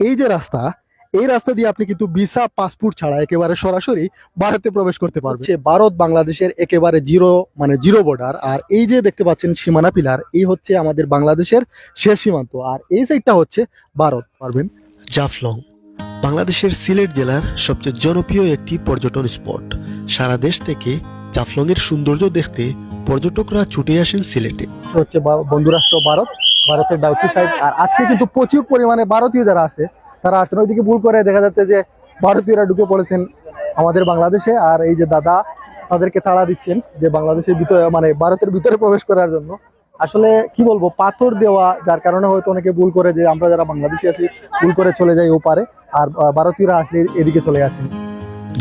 এই যে রাস্তা এই রাস্তা দিয়ে আপনি কিন্তু ভিসা পাসপোর্ট ছাড়া একেবারে সরাসরি ভারতে প্রবেশ করতে পারবেন। ভারত বাংলাদেশের একেবারে জিরো মানে জিরো বর্ডার আর এই যে দেখতে পাচ্ছেন সীমানা পিলার এই হচ্ছে আমাদের বাংলাদেশের শেষ সীমান্ত আর এই সাইডটা হচ্ছে ভারত। পারবেন? জাফলং বাংলাদেশের সিলেট জেলার সবচেয়ে জনপ্রিয় একটি পর্যটন স্পট। সারা দেশ থেকে জাফলংয়ের সৌন্দর্য দেখতে পর্যটকরা ছুটে আসেন সিলেটে। হচ্ছে বন্ধুরাষ্ট্র ভারত ভারতের ডাউকি সাইড আর আজকে কিন্তু প্রচুর পরিমাণে ভারতীয় যারা আছে, তারা আসছেন। ওইদিকে ভুল করে দেখা যাচ্ছে যে ভারতীয়রা ঢুকে পড়েছেন আমাদের বাংলাদেশে। আর এই যে দাদা তাদেরকে তাড়া দিচ্ছেন যে বাংলাদেশের ভিতরে মানে ভারতের ভিতরে প্রবেশ করার জন্য। আসলে কি বলব, পাথর দেওয়া, যার কারণে হয়তো অনেকে ভুল করে যে আমরা যারা বাংলাদেশি আছি, ভুল করে চলে যাই ও পারে। আর ভারতীয়রা আসলে এদিকে চলে আসেন।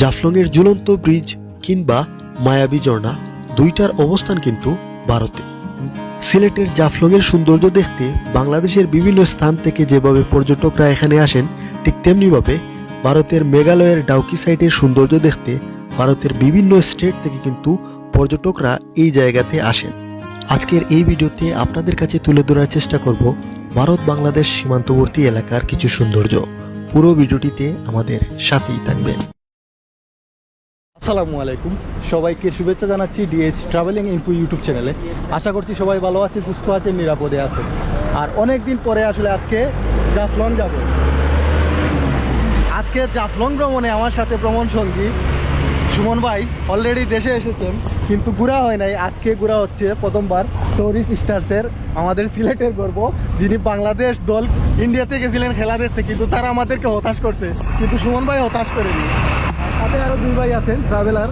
জাফলংয়ের ঝুলন্ত ব্রিজ কিংবা মায়াবী ঝর্ণা, দুইটার অবস্থান কিন্তু ভারতে। সিলেটের জাফলংয়ের সৌন্দর্য দেখতে বাংলাদেশের বিভিন্ন স্থান থেকে যেভাবে পর্যটকরা এখানে আসেন, ঠিক তেমনিভাবে ভারতের মেঘালয়ের ডাউকি সাইটের সৌন্দর্য দেখতে ভারতের বিভিন্ন স্টেট থেকে কিন্তু পর্যটকরা এই জায়গাতে আসেন। আজকের এই ভিডিওতে আপনাদের কাছে তুলে ধরার চেষ্টা করব ভারত বাংলাদেশ সীমান্তবর্তী এলাকার কিছু সৌন্দর্য। পুরো ভিডিওটিতে আমাদের সাথেই থাকবেন। আসসালামু আলাইকুম। সবাইকে শুভেচ্ছা জানাচ্ছি ডিএস ট্রাভেলিং ইনফো ইউটিউব চ্যানেলে। আশা করছি সবাই ভালো আছে সুস্থ আছেন, নিরাপদে আছেন। আর অনেক দিন পরে আসলে আজকে জাফলং যাব। আজকে জাফলং ভ্রমণে আমার সাথে ভ্রমণ সঙ্গী সুমন ভাই অলরেডি দেশে এসেছেন, কিন্তু ঘোরা হয় নাই। আজকে ঘোরা হচ্ছে প্রথমবার টুরিস্ট স্টার্সের আমাদের সিলেটের গর্ব। যিনি বাংলাদেশ দল ইন্ডিয়াতে গেছিলেন খেলা দেখতে, কিন্তু তারা আমাদেরকে হতাশ করছে। কিন্তু সুমন ভাই হতাশ করেনি। সাথে আরও দুই ভাই আছেন ট্রাভেলার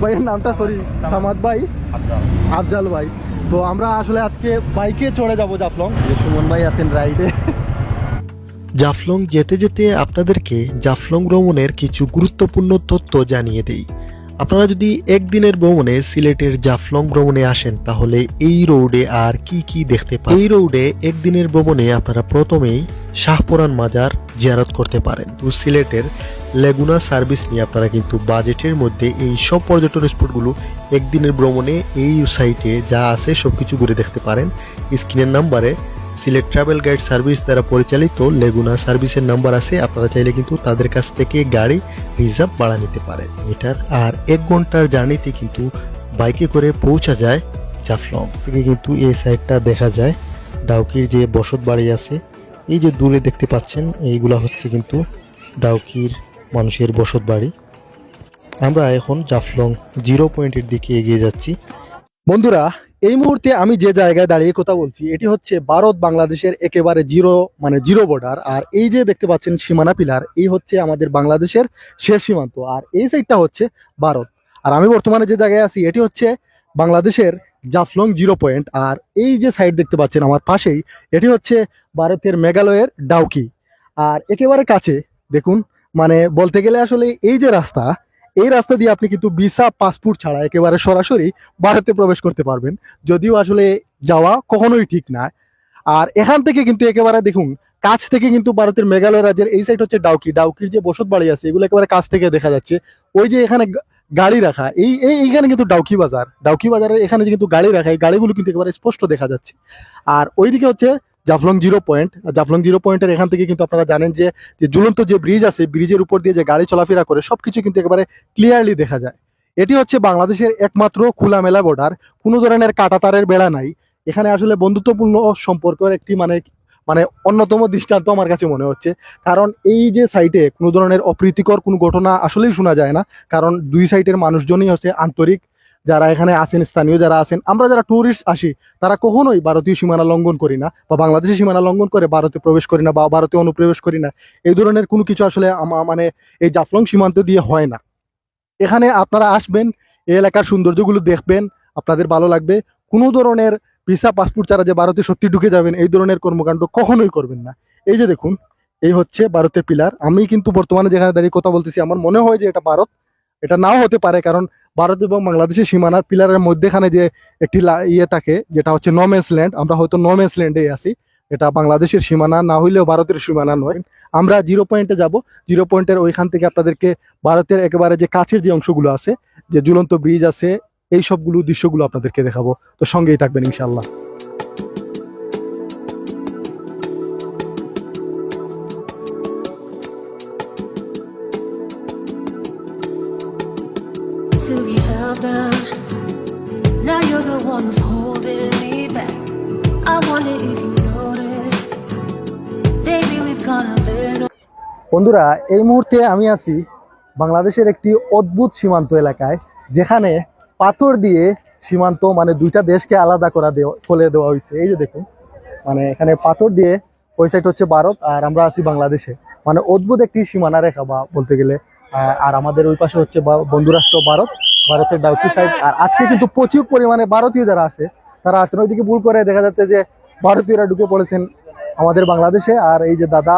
ভাইয়ের নামটা সরি সামাদ ভাই আফজাল। ভাই। তো আমরা আসলে আজকে বাইকে চড়ে যাব জাফলং। যে সুমন ভাই আছেন রাইডে জাফলং যেতে যেতে আপনাদেরকে জাফলং ভ্রমণের কিছু গুরুত্বপূর্ণ তথ্য জানিয়ে দেই। আপনারা যদি একদিনের ভ্রমণে সিলেটের জাফলং ভ্রমণে আসেন, তাহলে এই রোডে আর কি কি দেখতে পান? এই রোডে একদিনের ভ্রমণে আপনারা প্রথমেই শাহপুরান মাজার জিয়ারত করতে পারেন। তো সিলেটের লেগুনা সার্ভিস নিয়ে আপনারা কিন্তু বাজেটের মধ্যে এই সব পর্যটন স্পটগুলো একদিনের ভ্রমণে এই সাইটে যা আছে সবকিছু ঘুরে দেখতে পারেন। স্ক্রিনের নাম্বারে সিলেট ট্রাভেল গাইড সার্ভিস দ্বারা পরিচালিত লেগুনা সার্ভিসের নাম্বার আছে। আপনারা চাইলে কিন্তু তাদের কাছ থেকে গাড়ি রিজার্ভ ভাড়া নিতে পারেন। এটার আর এক ঘণ্টার জার্নিতে কিন্তু বাইকে করে পৌঁছা যায় জাফলং। থেকে কিন্তু এই সাইডটা দেখা যায়। ডাউকির যে বসত বাড়ি আছে, এই যে দূরে দেখতে পাচ্ছেন, এইগুলা হচ্ছে কিন্তু ডাউকির মানুষের বসত বাড়ি। আমরা এখন জাফলং জিরো পয়েন্টের দিকে এগিয়ে যাচ্ছি। বন্ধুরা এই মুহূর্তে আমি যে জায়গায় দাঁড়িয়ে কথা বলছি, এটি হচ্ছে ভারত বাংলাদেশের একেবারে জিরো মানে জিরো বর্ডার আর এই যে দেখতে পাচ্ছেন সীমানা পিলার, এই হচ্ছে আমাদের বাংলাদেশের শেষ সীমান্ত। আর এই সাইডটা হচ্ছে ভারত। আর আমি বর্তমানে যে জায়গায় আছি, এটি হচ্ছে বাংলাদেশের জাফলং জিরো পয়েন্ট। আর এই যে সাইড দেখতে পাচ্ছেন আমার পাশেই, এটি হচ্ছে ভারতের মেঘালয়ের ডাউকি। আর একেবারে কাছে, দেখুন মানে বলতে গেলে আসলে এই যে রাস্তা এই রাস্তা দিয়ে আপনি কিন্তু ভিসা, পাসপোর্ট ছাড়া একেবারে সরাসরি ভারতে প্রবেশ করতে পারবেন। যদিও আসলে যাওয়া কখনোই ঠিক না। আর এখান থেকে কিন্তু একেবারে দেখুন, কাছ থেকে কিন্তু ভারতের মেঘালয় রাজ্যের এই সাইড হচ্ছে ডাউকি। ডাউকির যে বসত বাড়ি আছে, এগুলো একেবারে কাছ থেকে দেখা যাচ্ছে। ওই যে এখানে গাড়ি রাখা, এই এই, এইখানে কিন্তু ডাউকি বাজার। ডাউকি বাজারের এখানে যে কিন্তু গাড়ি রাখা, এই গাড়িগুলো কিন্তু একেবারে স্পষ্ট দেখা যাচ্ছে। আর ওইদিকে হচ্ছে Jaflong zero point. Jaflong zero পয়েন্টের এখান থেকে কিন্তু আপনারা জানেন যে ঝুলন্ত যে ব্রিজ আছে, ব্রিজের উপর দিয়ে যে গাড়ি চলাফেরা করে, সবকিছু কিন্তু একেবারে ক্লিয়ারলি দেখা যায়। এটি হচ্ছে বাংলাদেশের একমাত্র খোলামেলা বর্ডার কোনো ধরনের কাটাতারের বেড়া নাই। এখানে আসলে বন্ধুত্বপূর্ণ সম্পর্কের একটি মানে মানে অন্যতম দৃষ্টান্ত আমার কাছে মনে হচ্ছে। কারণ এই যে সাইটে কোনো ধরনের অপ্রীতিকর কোনো ঘটনা আসলেই শোনা যায় না। কারণ দুই সাইটের মানুষজনই হচ্ছে আন্তরিক যারা এখানে আছেন, স্থানীয় যারা আছেন, আমরা যারা ট্যুরিস্ট আসি, তারা কখনোই ভারতীয় সীমানা লঙ্ঘন করি না বা বাংলাদেশের সীমানা লঙ্ঘন করে ভারতে প্রবেশ করি না বা ভারতে অনুপ্রবেশ করি না। এই ধরনের কোনো কিছু আসলে মানে এই জাফলং সীমান্ত দিয়ে হয় না। এখানে আপনারা আসবেন, এই এলাকার সৌন্দর্যগুলো দেখবেন, আপনাদের ভালো লাগবে। কোনো ধরনের ভিসা, পাসপোর্ট ছাড়া যে ভারতে সত্যি ঢুকে যাবেন, এই ধরনের কর্মকাণ্ড কখনোই করবেন না। এই যে দেখুন, এই হচ্ছে ভারতের পিলার। আমি কিন্তু বর্তমানে যেখানে দাঁড়িয়ে কথা বলতেছি, আমার মনে হয় যে এটা ভারত। এটা নাও হতে পারে, কারণ ভারত এবং বাংলাদেশের সীমানার পিলারের মধ্যেখানে যে একটি ইয়ে থাকে, যেটা হচ্ছে নমেন্স ল্যান্ড আমরা হয়তো নমেন্স ল্যান্ডে আছি, এটা বাংলাদেশের সীমানা, না হইলেও ভারতের সীমানা নয়। আমরা জিরো পয়েন্টে যাব জিরো পয়েন্টের ওইখান থেকে আপনাদেরকে ভারতের একেবারে যে কাছের যে অংশগুলো আছে, যে ঝুলন্ত ব্রিজ আছে, এই সবগুলো দৃশ্যগুলো আপনাদেরকে দেখাবো। তো সঙ্গেই থাকবেন ইনশাল্লাহ held down. Now you're the one who's holding me back. I wonder if you notice. Baby, we've gone a little. বন্ধুরা এই মুহূর্তে আমি আছি বাংলাদেশের একটি অদ্ভুত সীমান্ত এলাকায় যেখানে পাথর দিয়ে সীমান্ত মানে দুইটা দেশকে আলাদা করা দেওয়া করে দেওয়া হয়েছে এই যে দেখুন মানে এখানে পাথর দিয়ে ওই সাইড হচ্ছে ভারত আর আমরা আছি বাংলাদেশে মানে অদ্ভুত একটি সীমানা রেখা বা বলতে গেলে আর আমাদের ওই পাশে হচ্ছে বন্ধুরাষ্ট্র ভারত, ভারতের ডাউকি সাইড। আর আজকে কিন্তু প্রচুর পরিমাণে ভারতীয় যারা আছে, তারা আসছেন ওইদিকে ভুল করে দেখা যাচ্ছে যে ভারতীয়রা ঢুকে পড়েছেন আমাদের বাংলাদেশে। আর এই যে দাদা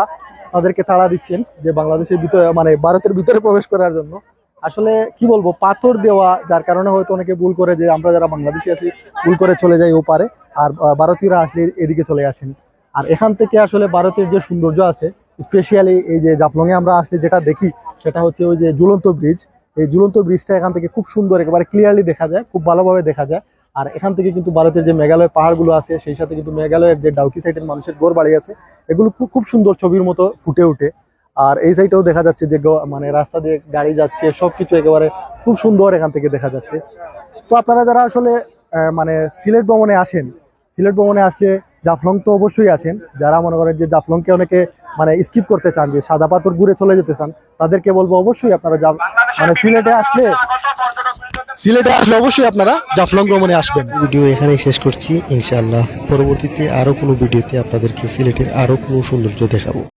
তাদেরকে তাড়া দিচ্ছেন যে বাংলাদেশের ভিতরে মানে ভারতের ভিতরে প্রবেশ করার জন্য। আসলে কি বলব, পাথর দেওয়া, যার কারণে হয়তো অনেকে ভুল করে যে আমরা যারা বাংলাদেশি আছি, ভুল করে চলে যাই ও পারে। আর ভারতীয়রা আসলে এদিকে চলে আসেন। আর এখান থেকে আসলে ভারতের যে সৌন্দর্য আছে স্পেশালি এই যে জাফলংয়ে আমরা আসলে যেটা দেখি, সেটা হচ্ছে ওই যে ঝুলন্ত ব্রিজ এই ঝুলন্ত ব্রিজটা এখান থেকে খুব সুন্দর একেবারে ক্লিয়ারলি দেখা যায়, খুব ভালোভাবে দেখা যায়। আর এখান থেকে কিন্তু ভারতের যে মেঘালয় পাহাড়গুলো আছে, সেই সাথে কিন্তু মেঘালয়ের যে ডাউকি সাইডের মানুষের গোর বাড়ি আছে, এগুলো খুব খুব সুন্দর ছবির মতো ফুটে ওঠে। আর এই সাইডেও দেখা যাচ্ছে যে মানে রাস্তা দিয়ে গাড়ি যাচ্ছে, সবকিছু একেবারে খুব সুন্দর এখান থেকে দেখা যাচ্ছে। তো আপনারা যারা আসলে মানে সিলেট ভ্রমণে আসেন, সিলেট ভ্রমণে আসলে জাফলং তো অবশ্যই আসেন। যারা মনে করেন যে জাফলংকে অনেকে মানে স্কিপ করতে চান যে সাদা পাথর ঘুরে চলে যেতে চান তাদেরকে বলব অবশ্যই আপনারা যাবেন মানে সিলেটে আসলে সিলেটে আসলে অবশ্যই আপনারা জাফলং ভ্রমণে আসবেন। ভিডিও এখানেই শেষ করছি ইনশাআল্লাহ। পরবর্তীতে আরও কোনো ভিডিওতে আপনাদেরকে সিলেটের আরও কোনো সৌন্দর্য দেখাবো।